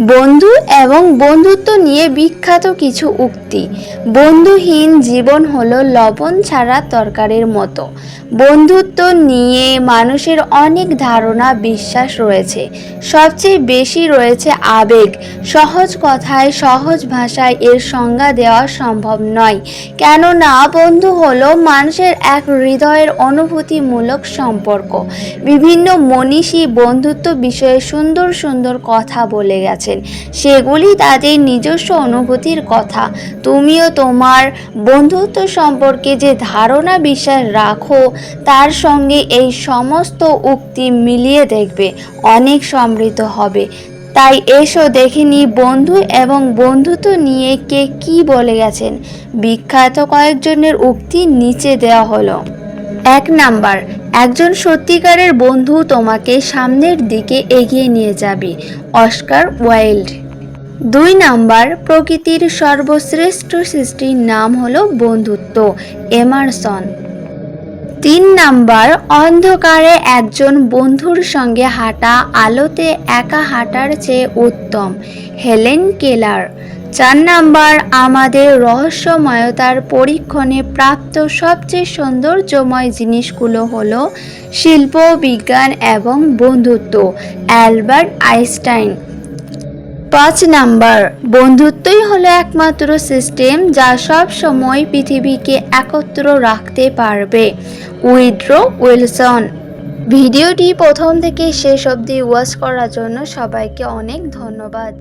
বন্ধু এবং বন্ধুত্ব নিয়ে বিখ্যাত কিছু উক্তি। বন্ধুহীন জীবন হলো লবণ ছাড়া তরকারির মতো। বন্ধুত্ব নিয়ে মানুষের অনেক ধারণা, বিশ্বাস রয়েছে। সবচেয়ে বেশি রয়েছে আবেগ। সহজ কথায়, সহজ ভাষায় এর সংজ্ঞা দেওয়া সম্ভব নয়। কেননা, বন্ধু হলো মানুষের এক হৃদয়ের অনুভূতিমূলক সম্পর্ক। বিভিন্ন মনীষী বন্ধুত্ব বিষয়ে সুন্দর সুন্দর কথা বলে গেছেন সেগুলি তাদের নিজস্ব অনুভূতির কথা। তুমিও তোমার বন্ধুত্ব সম্পর্কে যে ধারণা বিশ্বাস রাখো, তার সঙ্গে এই সমস্ত উক্তি মিলিয়ে দেখবে, অনেক সমৃদ্ধ হবে। তাই এসো দেখে নিই বন্ধু এবং বন্ধুত্ব নিয়ে কে কি বলে গেছেন। বিখ্যাত কয়েকজনের উক্তি নিচে দেওয়া হলো। এক নাম্বার একজন সত্যিকারের বন্ধু তোমাকে সামনের দিকে এগিয়ে নিয়ে যাবে, অস্কার ওয়াইল্ড। দুই নাম্বার, প্রকৃতির সর্বশ্রেষ্ঠ সৃষ্টির নাম হলো বন্ধুত্ব, এমারসন। তিন নাম্বার, অন্ধকারে একজন বন্ধুর সঙ্গে হাঁটা, আলোতে একা হাঁটার চেয়ে উত্তম, হেলেন কেলার। চার নাম্বার, আমাদের রহস্যময়তার পরীক্ষণে প্রাপ্ত সবচেয়ে সৌন্দর্যময় জিনিসগুলো হলো শিল্প, বিজ্ঞান এবং বন্ধুত্ব। Albert Einstein. পাঁচ নাম্বার, বন্ধুত্বই হলো একমাত্র সিস্টেম যা সব সময় পৃথিবীকে একত্র রাখতে পারবে। Woodrow Wilson. ভিডিওটি প্রথম থেকে শেষ অবধি ওয়াচ করার জন্য সবাইকে অনেক ধন্যবাদ।